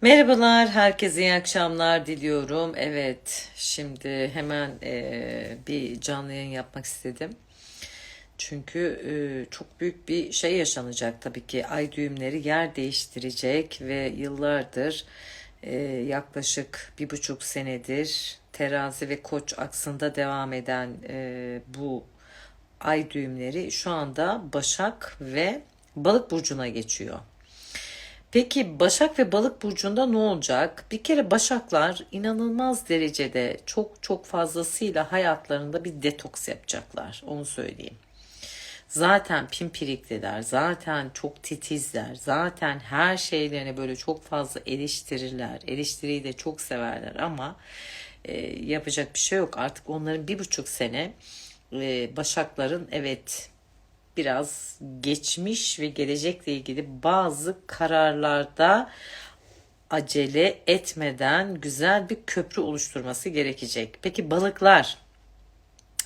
Merhabalar, herkese iyi akşamlar diliyorum. Evet, şimdi hemen eee, bir canlı yayın yapmak istedim. Çünkü eee, çok büyük bir şey yaşanacak tabii ki. Ay düğümleri yer değiştirecek ve yıllardır eee, yaklaşık bir buçuk senedir terazi ve koç aksında devam eden eee, bu ay düğümleri şu anda Başak ve Balık burcuna geçiyor. Peki Başak ve Balık burcunda ne olacak? Bir kere Başaklar inanılmaz derecede çok çok fazlasıyla hayatlarında bir detoks yapacaklar. Onu söyleyeyim. Zaten pimpirikliler, zaten çok titizler, zaten her şeylerini böyle çok fazla eleştirirler. Eleştiriyi de çok severler ama e, yapacak bir şey yok. Artık onların bir buçuk sene e, Başakların evet biraz geçmiş ve gelecekle ilgili bazı kararlarda acele etmeden güzel bir köprü oluşturması gerekecek. Peki balıklar?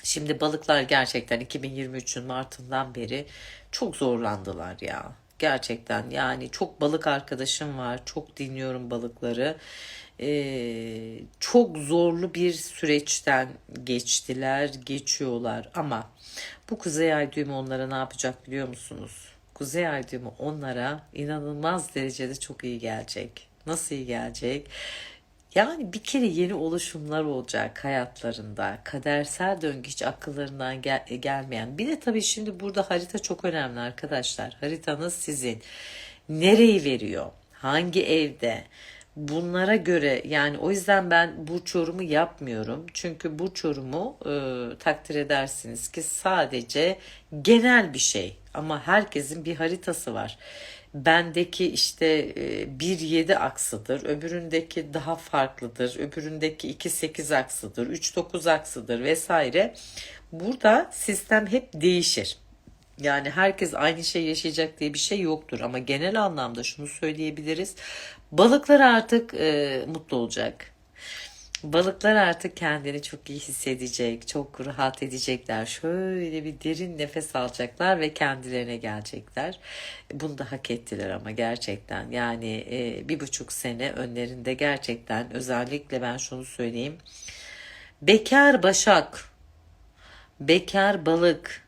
Şimdi balıklar gerçekten 2023'ün Mart'ından beri çok zorlandılar ya. Gerçekten yani çok balık arkadaşım var. Çok dinliyorum balıkları. Ee, çok zorlu bir süreçten geçtiler, geçiyorlar ama bu kuzey ay düğümü onlara ne yapacak biliyor musunuz? Kuzey ay düğümü onlara inanılmaz derecede çok iyi gelecek. Nasıl iyi gelecek? Yani bir kere yeni oluşumlar olacak hayatlarında. Kadersel döngü hiç akıllarından gel- gelmeyen. Bir de tabii şimdi burada harita çok önemli arkadaşlar. Haritanız sizin. Nereyi veriyor? Hangi evde? Bunlara göre yani o yüzden ben burç yorumu yapmıyorum. Çünkü burç yorumu e, takdir edersiniz ki sadece genel bir şey. Ama herkesin bir haritası var. Bendeki işte e, 1-7 aksıdır, öbüründeki daha farklıdır, öbüründeki 2-8 aksıdır, 3-9 aksıdır vesaire. Burada sistem hep değişir. Yani herkes aynı şey yaşayacak diye bir şey yoktur ama genel anlamda şunu söyleyebiliriz. Balıklar artık e, mutlu olacak. Balıklar artık kendini çok iyi hissedecek, çok rahat edecekler. Şöyle bir derin nefes alacaklar ve kendilerine gelecekler. Bunu da hak ettiler ama gerçekten. Yani e, bir buçuk sene önlerinde gerçekten özellikle ben şunu söyleyeyim. Bekar Başak, bekar balık,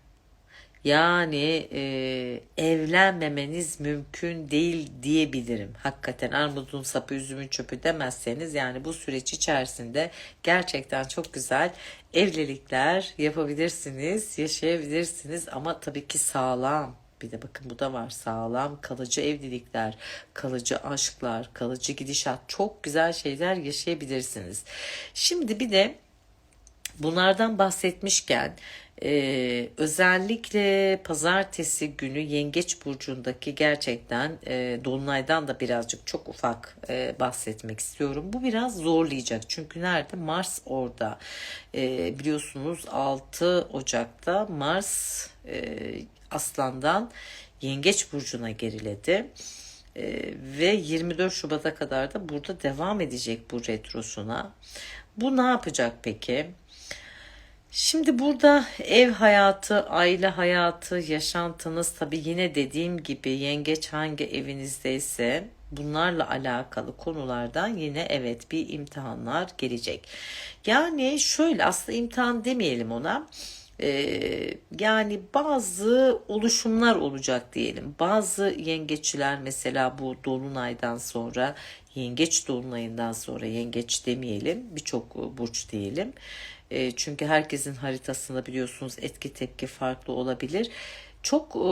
yani e, evlenmemeniz mümkün değil diyebilirim. Hakikaten armudun sapı üzümün çöpü demezseniz yani bu süreç içerisinde gerçekten çok güzel evlilikler yapabilirsiniz, yaşayabilirsiniz ama tabii ki sağlam. Bir de bakın bu da var sağlam kalıcı evlilikler, kalıcı aşklar, kalıcı gidişat çok güzel şeyler yaşayabilirsiniz. Şimdi bir de Bunlardan bahsetmişken e, özellikle pazartesi günü Yengeç Burcu'ndaki gerçekten e, Dolunay'dan da birazcık çok ufak e, bahsetmek istiyorum. Bu biraz zorlayacak çünkü nerede? Mars orada. E, biliyorsunuz 6 Ocak'ta Mars e, Aslan'dan Yengeç Burcu'na geriledi. E, ve 24 Şubat'a kadar da burada devam edecek bu retrosuna. Bu ne yapacak peki? Şimdi burada ev hayatı, aile hayatı, yaşantınız tabii yine dediğim gibi yengeç hangi evinizdeyse bunlarla alakalı konulardan yine evet bir imtihanlar gelecek. Yani şöyle aslında imtihan demeyelim ona. Ee, yani bazı oluşumlar olacak diyelim. Bazı yengeçler mesela bu dolunaydan sonra yengeç dolunayından sonra yengeç demeyelim birçok burç diyelim. E, çünkü herkesin haritasında biliyorsunuz etki tepki farklı olabilir. Çok e,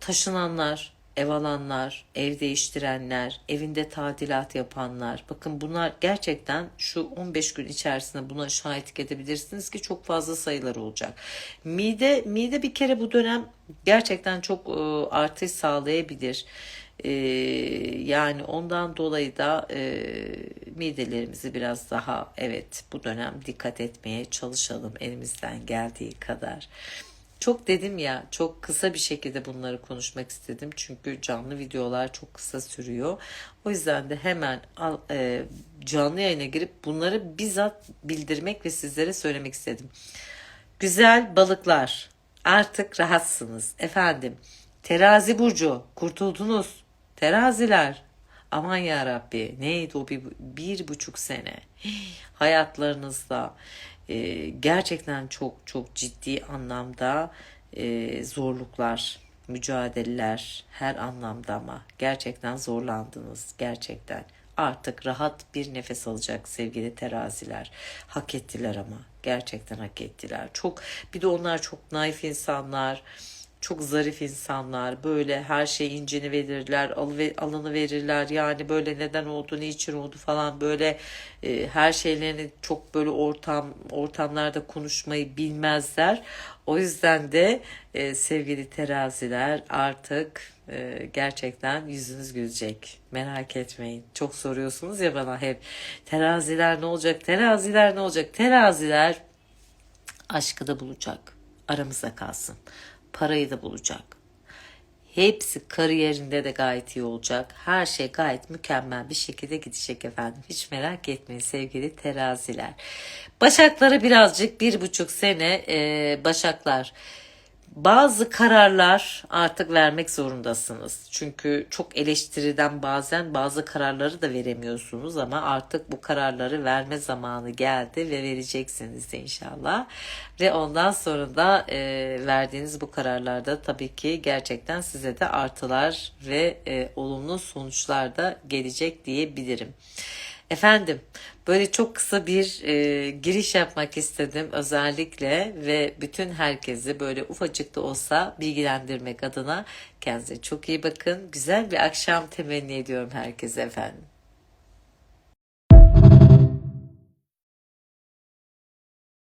taşınanlar, ev alanlar, ev değiştirenler, evinde tadilat yapanlar. Bakın bunlar gerçekten şu 15 gün içerisinde buna şahitlik edebilirsiniz ki çok fazla sayılar olacak. Mide mide bir kere bu dönem gerçekten çok e, artış sağlayabilir. E, yani ondan dolayı da e, midelerimizi biraz daha evet bu dönem dikkat etmeye çalışalım elimizden geldiği kadar. Çok dedim ya çok kısa bir şekilde bunları konuşmak istedim. Çünkü canlı videolar çok kısa sürüyor. O yüzden de hemen al, e, canlı yayına girip bunları bizzat bildirmek ve sizlere söylemek istedim. Güzel balıklar artık rahatsınız efendim. Terazi burcu kurtuldunuz. Teraziler Aman ya Rabbi neydi o bir, bir buçuk sene hayatlarınızda e, gerçekten çok çok ciddi anlamda e, zorluklar, mücadeleler her anlamda ama gerçekten zorlandınız gerçekten. Artık rahat bir nefes alacak sevgili teraziler. Hak ettiler ama gerçekten hak ettiler. Çok bir de onlar çok naif insanlar çok zarif insanlar böyle her şey incini verirler alını verirler yani böyle neden oldu niçin oldu falan böyle e, her şeylerini çok böyle ortam ortamlarda konuşmayı bilmezler. O yüzden de e, sevgili teraziler artık e, gerçekten yüzünüz gülecek. Merak etmeyin. Çok soruyorsunuz ya bana hep. Teraziler ne olacak? Teraziler ne olacak? Teraziler aşkı da bulacak. Aramızda kalsın parayı da bulacak. Hepsi kariyerinde de gayet iyi olacak. Her şey gayet mükemmel bir şekilde gidecek efendim. Hiç merak etmeyin sevgili teraziler. Başaklara birazcık bir buçuk sene e, başaklar. Bazı kararlar artık vermek zorundasınız. Çünkü çok eleştiriden bazen bazı kararları da veremiyorsunuz ama artık bu kararları verme zamanı geldi ve vereceksiniz inşallah. Ve ondan sonra da e, verdiğiniz bu kararlarda tabii ki gerçekten size de artılar ve e, olumlu sonuçlar da gelecek diyebilirim. Efendim böyle çok kısa bir e, giriş yapmak istedim özellikle ve bütün herkesi böyle ufacık da olsa bilgilendirmek adına kendinize çok iyi bakın. Güzel bir akşam temenni ediyorum herkese efendim.